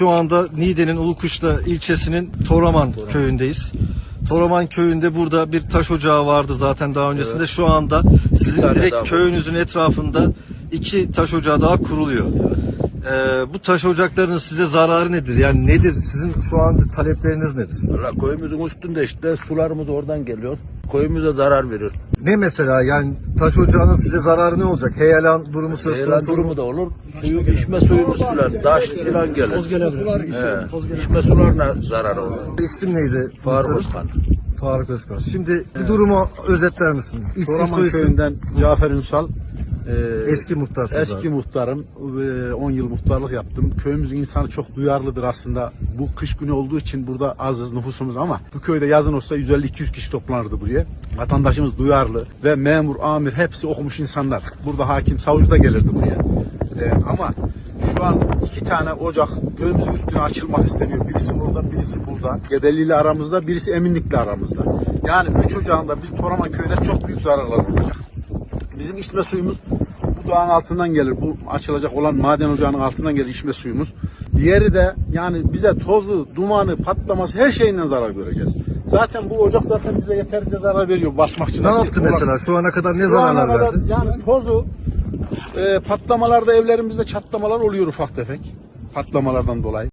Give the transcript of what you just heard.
Şu anda Niğde'nin Ulukuşla ilçesinin Toraman köyündeyiz. Toraman köyünde burada bir taş ocağı vardı zaten daha öncesinde. Şu anda sizin tane direkt daha köyünüzün etrafında iki taş ocağı daha kuruluyor. Ee, bu taş ocaklarının size zararı nedir? Yani nedir? Sizin şu anda talepleriniz nedir? Valla köyümüzün üstünde işte sularımız oradan geliyor. Köyümüze zarar veriyor. Ne mesela yani taş ocağının size zararı ne olacak? Heyelan durumu söz Heyelan konusu durumu mu? da olur. Suyu, içme suyumuz filan, taş filan gelir. Toz gelebilir. He. İçme sularına zarar olur. İsim neydi? Faruk? Özkan. Faruk Özkan. Şimdi bu durumu özetler misin? İsim Toraman soyisim. köyünden Cafer Ünsal. Ee, Eski muhtarsınız Eski abi. muhtarım. Ee, 10 yıl muhtarlık yaptım. Köyümüzün insanı çok duyarlıdır aslında. Bu kış günü olduğu için burada azız nüfusumuz ama bu köyde yazın olsa 150-200 kişi toplanırdı buraya. Vatandaşımız duyarlı ve memur, amir hepsi okumuş insanlar. Burada hakim, savcı da gelirdi buraya. Ee, ama şu an iki tane ocak köyümüzün üstüne açılmak isteniyor. Birisi orada, birisi burada. Gebeli ile aramızda, birisi Eminlik'le aramızda. Yani üç ocağında biz Toraman köyüne çok büyük zararlar olacak. Bizim içme suyumuz dağın altından gelir. Bu açılacak olan maden ocağının altından gelir içme suyumuz. Diğeri de yani bize tozu, dumanı, patlaması her şeyinden zarar göreceğiz. Zaten bu ocak zaten bize yeterince zarar veriyor basmakçı. Ne yaptı mesela? Şu ana kadar ne Şu zararlar kadar verdi? Yani tozu e, patlamalarda evlerimizde çatlamalar oluyor ufak tefek. Patlamalardan dolayı.